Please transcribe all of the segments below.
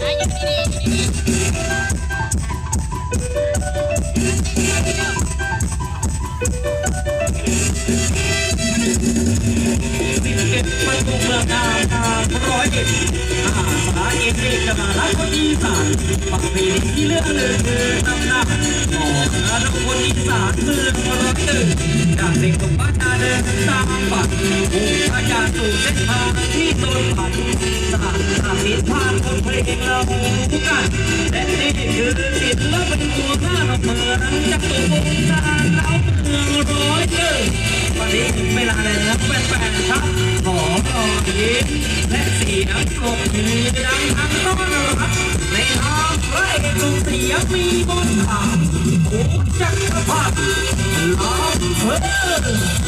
ไอ้ยังดีดีดีสิบเอ็ด เด็กเอกมาลักคนอีสานประเพณีที่เลื่องลือคือตำนานของคณะคนอีสานเมืองร้อยเอ็ดจากเด็กตกบ้านนาเดินตามฝันผู้พยาสู่เส้นทางที่ตนผ่านสางสามิตรภาพคนเพลงเรากันและนี่คือศิลปินตัวหน้าเราเมืองจากตัววงการเราเมืองร้อยเอ็ดวันนี้ถึงเวลาแล้วแฟนๆครับขอรอยยิ้ม และเสียงปรบมือดังทั้งต้อนรับในทางพระเอกลูกเสียงมีบนทางโอ้จักรพรรดิลองเพิ่ม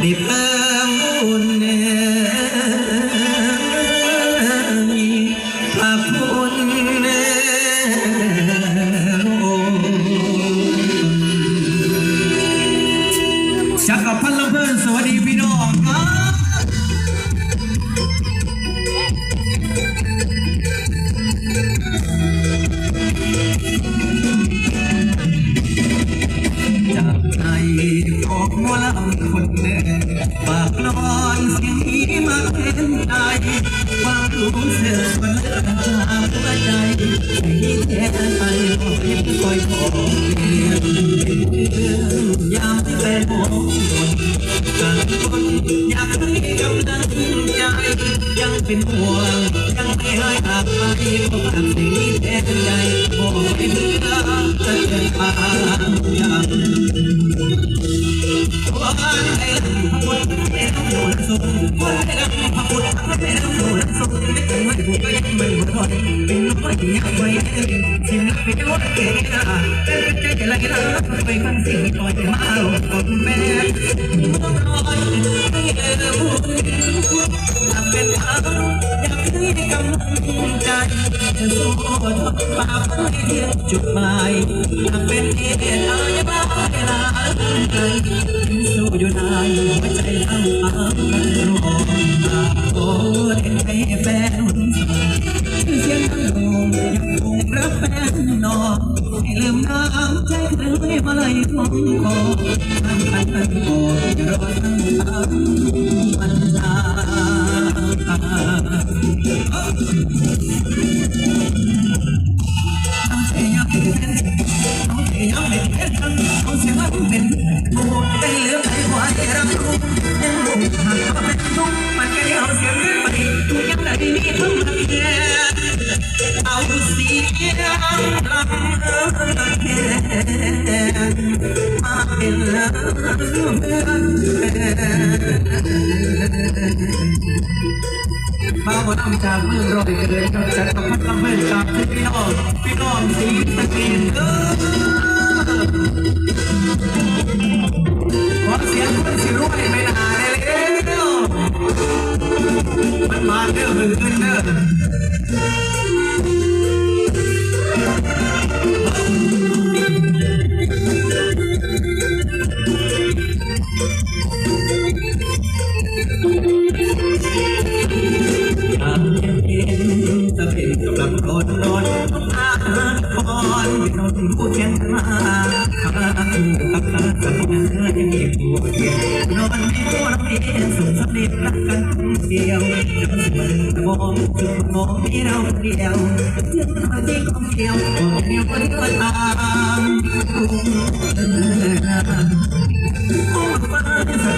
ไเป็นห่วงยังไม่ให้อภัยเพราะความสิ่งนี้แทนใจบอกให้เพื่อจะเดินทางอย่างวันไอ้พระพุทธเจ้าโดนสูงวันไหนพระพุทธเจ้าโดนสูงไม่ถึงวันบุกก็ยังไม่หมดวัน เป็นน้อยยังไม่เห็นสิ่งที่โดนเกลียดเป็นใจอะไรล่ะไปฟังสิ่งที่อยมาลอกคนแม่มองรอยไม่เออบุญทำเป็นทางอยากให้กำลังใจจะสู้ทนป่าไม่เที่ยงจุดหมายทำเป็นเหตุอะไรบ้าเวลาใจสู้อยู่นานหัวใจทั้งพังร มาบนำจากเมืองร้อยเกิดกับจักรพรรดิลำเพื่อนจากพี่น้องพี่น้องสีตะกียงเออขอเสียงคนสิรวยไม่นานเลยเร็วมันมาเด้อมือเด้อ เย็นเย็นจะเป็นกำลังร้อนร้อนต้องอาพรเป็นนนผู้เทียนมาข้ากับตาสักนายังมีผู้เทียนนอนในหัวเราเองสุขสำเร็จรักกันเดียวจนมันมองจุดมองที่เราเดียวเรื่องราที่ของเดียวของเดียวเดินตามโอ้ฟ้าสักนาเก็บบุญทำแต่ทำไมได้บุญบุญทุกอย่างที่ใจคิดเราแต่มาใจของคนบุญบุญวันบุญนักบุญตาเขาไม่จะลืมมาบุญก็ต้องบุญต่อกันที่คนนั้นสิ่งใดนั้นมันจะขอ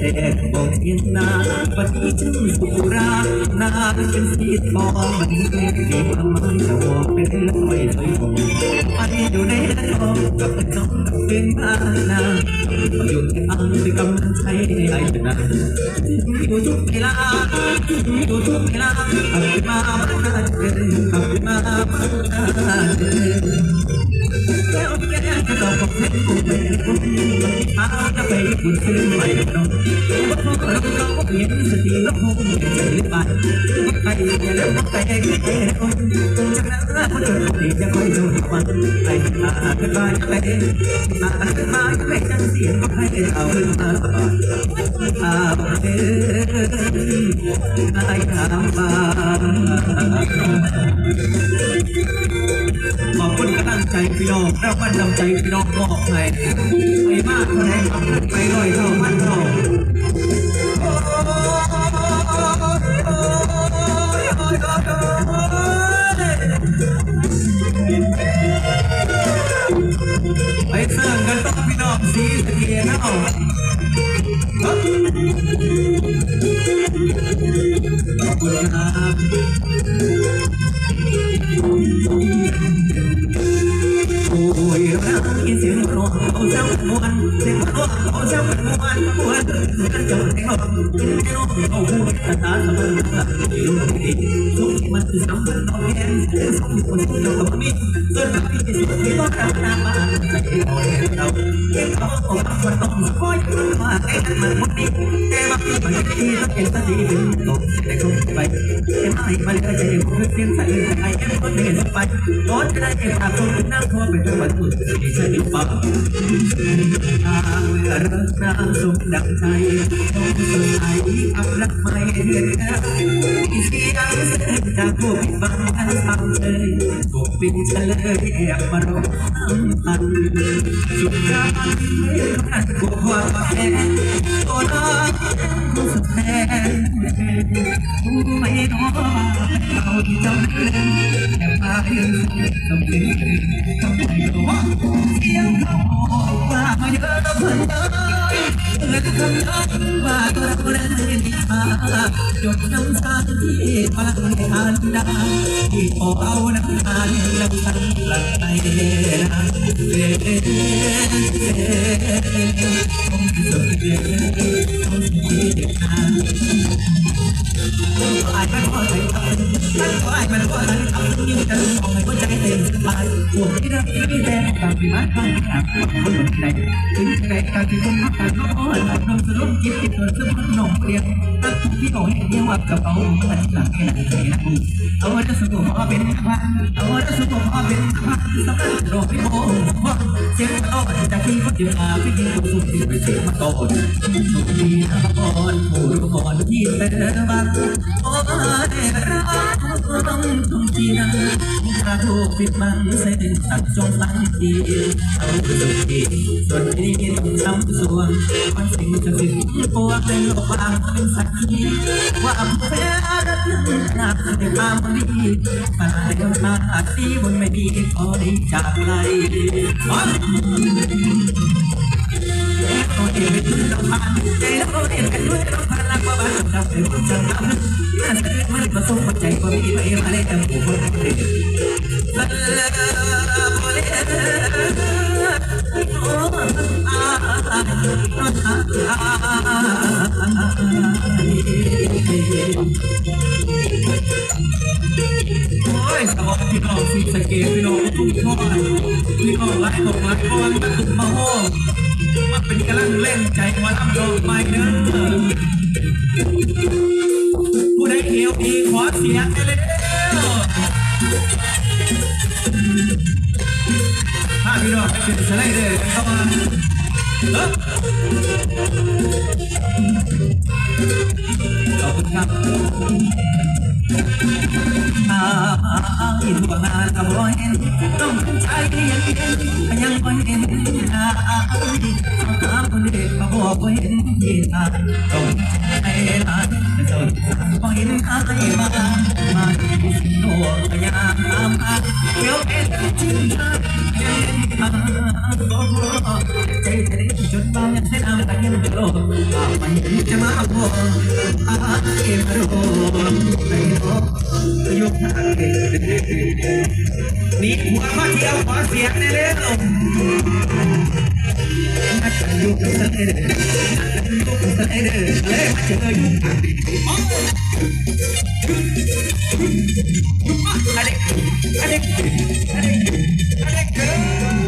แดงบอกยินนาปฏิจึงสุรานาเป็นสีทองมันมีความหมายจะบอกเป็นลอยลอยผมไปอยู่ในทองกับน้องเป็นมานาอยู่ที่อังที่กำลังใช้ไอ้นะอยู่ทุกเวลาอยู่ทุกเวลาขับมาบ้านเดินขับมาบ้านเดินแก้วแก้วจะต้องบอกให้กูเป็นคนอาจะไปคุณซื้อใหม่น้องว่าพวกเราเราเปลี่ยนสติลบหงใจหรือไปไปอย่าเลิกไปแก่คนจากนั้นคนจนดีจะคอยดูมันไปมาบ้านเดินไอ้ทำมา ขอบคุณกำลังใจพี่น้องรางวัลำใจพี่น้องมอบให้ไปมากเท่าไหร่ไปร้อยเท่าพันเท่าไปเสิร์ฟกันต้องพี่น้องสีสเกียร์เนาะขอบคุณครับ จ้าเป็นวันมวนกันเจ้าเป็นร้องเป็นร้องเอาหูตาตาไมันตาลูกดีทุกที่มันคือสำคัญเอาแค่เสียงสองคนที่เราต้องมีส่วนที่ที่สุดที่ต้องการนามาใจเราเราเก็บเขาออกมาต้องคอยมาไอ้นั่นมันห ที่ต้องเป็นสติเป็นตกแต่คงไปเอ็มไอ้มาเลยใจผมเสียงใส่ไอเอ็มก็เห็นไปรถจะได้เอ็มอาคนนั่งทั่วไปทั่ววันอุ่นที่ฉันฟังทางเมื่อเริ่มน้ำสมดังใจต้องสดใสอับรักไม่เดือนเสียงเสียงจากผู้ผิดบังกันฟังเลยถูกปิดเฉลยแอบมาร้องพันสุดท้ายไม่รักกูความแพ้ตัวน้อง จำเป็นแอบมาเรื่องต้องเป็นต้องเป็นตัวเสียงเขาบอกว่าเยอะเพิ่นเอ้ยเมื่อคำย้ำว่าตัวเรานั้นดีมาจดน้ำตาที่ฟังในทานดาที่พอเอาน้ำตาน้ำตาหลั่งไปนะเอ๊ะต้องสุดเด็ดต้องสุดเด็ดนะ ไอ้มันก็ใจทำมันก็ไอ้มันก็ใจทำยิ่งจะมองให้หัวใจเต้นสบายปวดที่รักที่แดงตามที่มันทำหนักคนหมดใจถึงใจการที่คนมักกันก็อ่อนน้องสรุปจิตติดตัวซึ่งมันองเปลี่ยนตั้งที่เขาเห็นเนี่ยว่ากับเอามันหลังแค่ไหนใจนะกูเอาจะสุขภาพเป็นพันเอาจะสุขภาพเป็นพันสำหรับโรคที่โม่เสียงอ่อนจากที่คนเดียวมาพี่ยิงสุดที่ไปเสียมาก่อนสุขดีนะก่อนผู้รู้ก่อนที่เธอบ้างโอ้ยรักต้องทำทีนะถ้าถูกปิดบังเส้นสักจงตั้งทีเอาสุดทีส่วนนี้ต้องทำส่วนมันสิ่งจะสิ่งปวดเป็นโลกบางเป็นสักทีว่าแพ้รักนั้นหนักในความดีมาเดินมาดีบนไม่ดีขอได้จากไรตัวเองเป็นต้องผ่านใจเรายนกันด้วยต้องผ่านลั กว่าบ้านเราเป็นคนจังหวะน่าจะมันประสบใจก็มีไปมาเลยแต่ผู้คนเด็กลาลาโมเลโอ้โอ้ยสมองพี่น้องสีสเกตพี่น้องตุ้งทอดพี่น้องไล่ของไล่ก้อนตุ้ง มาเป็นกำลังเล่นใจมาลำดอกไม้เด้อผู้ใดเอวดีขอเสียงได้เลถ้าพี่น้องไปขึ้นสไลเดอร์กันเข้ามาเออขอบคุณครับ ตาอินว่านาตะบ่เห็นต้องใจยังเห็นยังบ่เห็นนาตาคนเด็กมาบ่เห็นยีตาต้องใจลายจนบ่เห็นอายมามาที่สิโนยามาเดี๋ยวเป็นจริงเห็นทางก็ใจำตาเย็นจะโลไปเห็นจะมาบอกอายมาโดนไปโดนยกทางนี่หัวมาเที่ยวขอเสียงในเรื่องนักกันยุคสไลเดอร์ยุคสไลเดอร์เลยมาเจอยุคอะไรอะไรอะไรอะไรเกิโอ้